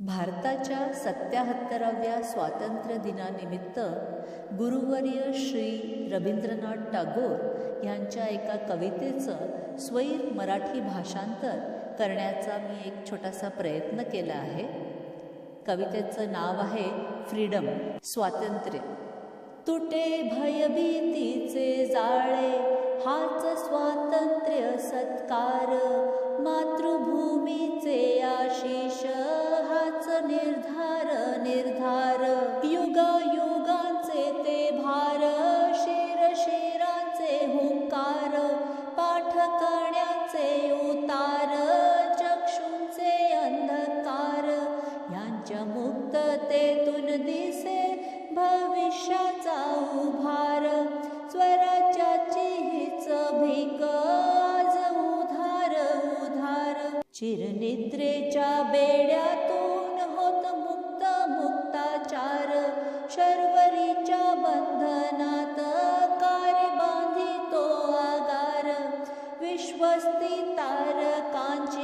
भारताच्या सत्याहत्तराव्या स्वातंत्र्य दिनानिमित्त गुरुवर्य श्री रवींद्रनाथ टागोर यांच्या एका कवितेचं स्वैर मराठी भाषांतर करण्याचा मी एक छोटासा प्रयत्न केला आहे. कवितेचं नाव आहे फ्रीडम स्वातंत्र्य. तुटे भयभीतीचे जाळे हाच स्वातंत्र्य सत्कार. यांच्या मुक्ततेतून दिसे भविष्याचा उभार। स्वराज्याची हीच भीक आज उधार उधार। चिरनिद्रेच्या बेड्यातून होत मुक्त मुक्ताचार। शर्वरीच्या बंधनात कार्य बांधितो आगार। विश्वस्ती तारकांची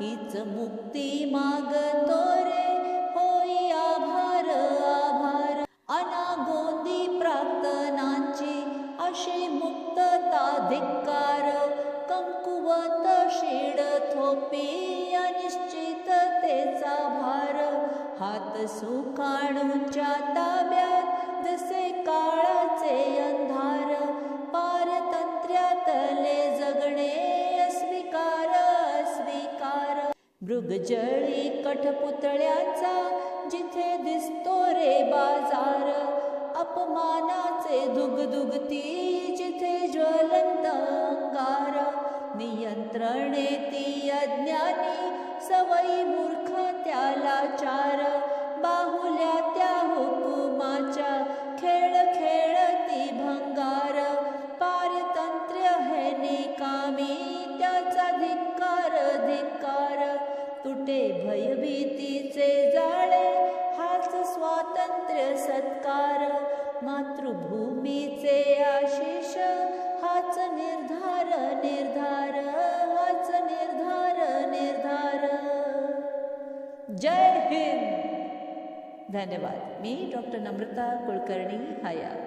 हीच मुक्ती मागतो रे. होई आभार आभार. अनागोंदी प्रार्थनांची अशी मुक्तता धिक्कार. कंकुवत शिड थोपी अनिश्चिततेचा भार. हात सुखाणूच्या ताब्यात जसे काळाचे मृगजळी कठपुतळ्याचा जिथे दिसतो रे बाजार अपमानाचे दुगदुगती जिथे ज्वलंत अंगार. नियंत्रणे ती अज्ञानी सवयी मूर्ख त्याला चार ते भयभीतीचे जाळे हाच स्वातंत्र्य सत्कार मातृभूमीचे आशिष हाच निर्धार निर्धार हाच निर्धार निर्धार. जय हिंद. धन्यवाद. मी डॉक्टर नम्रता कुलकर्णी हाया.